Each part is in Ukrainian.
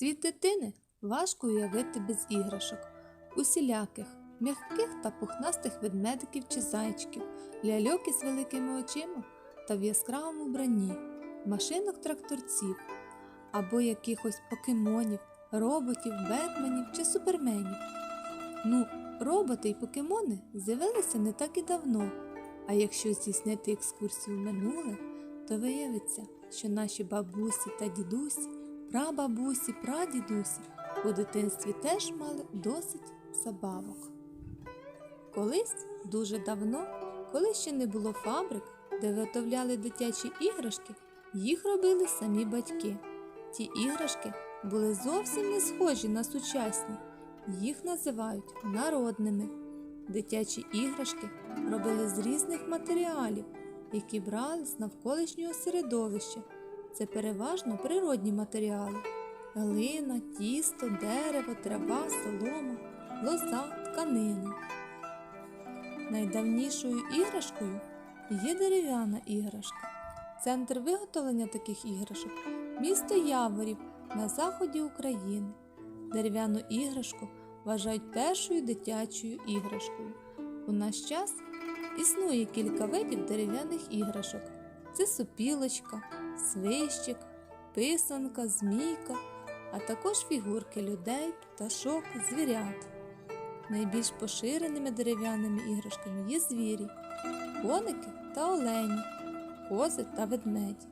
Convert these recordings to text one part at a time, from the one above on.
Світ дитини важко уявити без іграшок, усіляких, м'яких та пухнастих ведмедиків чи зайчиків, ляльок із великими очима та в яскравому вбранні, машинок тракторців або якихось покемонів, роботів, бетменів чи суперменів. Ну, роботи і покемони з'явилися не так і давно, а якщо здійснити екскурсію в минуле, то виявиться, що наші бабусі та дідусі, прабабусі, прадідусі у дитинстві теж мали досить забавок. Колись дуже давно, коли ще не було фабрик, де виготовляли дитячі іграшки, їх робили самі батьки. Ті іграшки були зовсім не схожі на сучасні, їх називають народними. Дитячі іграшки робили з різних матеріалів, які брали з навколишнього середовища. Це переважно природні матеріали: глина, тісто, дерево, трава, солома, лоза, тканина. Найдавнішою іграшкою є дерев'яна іграшка. Центр виготовлення таких іграшок місто Яворів на заході України. Дерев'яну іграшку вважають першою дитячою іграшкою. У наш час існує кілька видів дерев'яних іграшок: це сопілочка, свищик, писанка, змійка, а також фігурки людей, пташок, звірят. Найбільш поширеними дерев'яними іграшками є звірі, коники та олені, кози та ведмеді.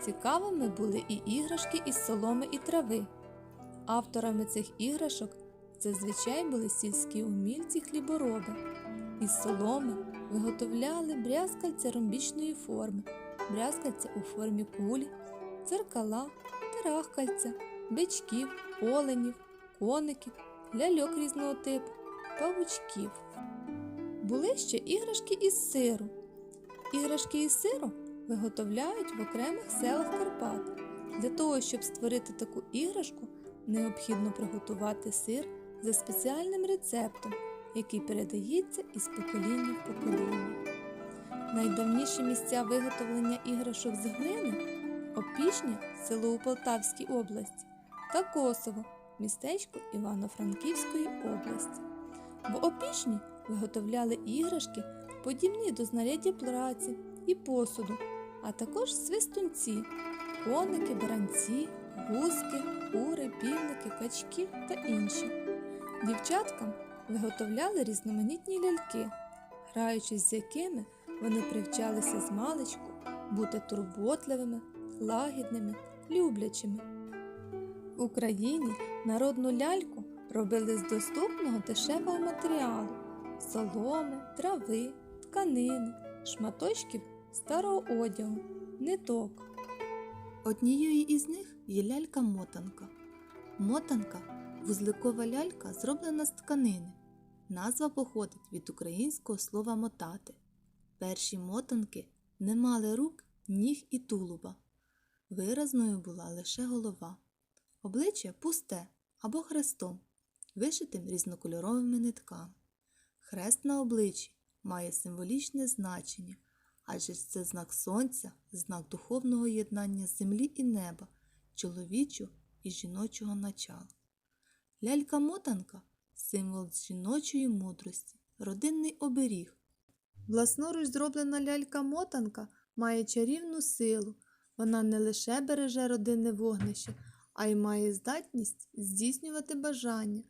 Цікавими були і іграшки із соломи і трави. Авторами цих іграшок зазвичай були сільські умільці хлібороби. Із соломи виготовляли брязкальця ромбічної форми, брязкальця у формі кулі, дзеркала, тарахкальця, бичків, оленів, коників, ляльок різного типу, павучків. Були ще іграшки із сиру. Іграшки із сиру виготовляють в окремих селах Карпат. Для того, щоб створити таку іграшку, необхідно приготувати сир за спеціальним рецептом, який передається із покоління в покоління. Найдавніші місця виготовлення іграшок з глини Опішня, село у Полтавській області, та Косово, містечко Івано-Франківської області. В Опішні виготовляли іграшки, подібні до знаряддя праці і посуду, а також свистунці, коники, баранці, гуски, кури, півники, качки та інші. Дівчаткам виготовляли різноманітні ляльки, граючись з якими вони привчалися з маличку бути турботливими, лагідними, люблячими. В Україні народну ляльку робили з доступного дешевого матеріалу соломи, трави, тканини, шматочків старого одягу, ниток. Однією із них є лялька-мотанка. Мотанка вузликова лялька, зроблена з тканини. Назва походить від українського слова мотати. Перші мотанки не мали рук, ніг і тулуба. Виразною була лише голова. Обличчя пусте або хрестом, вишитим різнокольоровими нитками. Хрест на обличчі має символічне значення, адже це знак сонця, знак духовного єднання землі і неба, чоловічого і жіночого начала. Лялька-мотанка символ жіночої мудрості, родинний оберіг. Власноруч зроблена лялька-мотанка має чарівну силу. Вона не лише береже родинне вогнище, а й має здатність здійснювати бажання.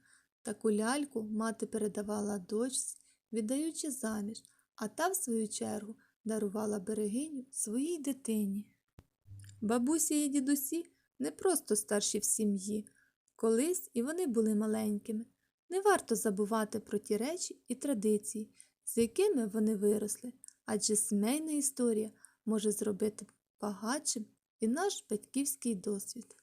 Таку ляльку мати передавала дочці, віддаючи заміж, а та, в свою чергу, дарувала берегиню своїй дитині. Бабусі і дідусі не просто старші в сім'ї, колись і вони були маленькими. Не варто забувати про ті речі і традиції, з якими вони виросли, адже сімейна історія може зробити багатшим і наш батьківський досвід.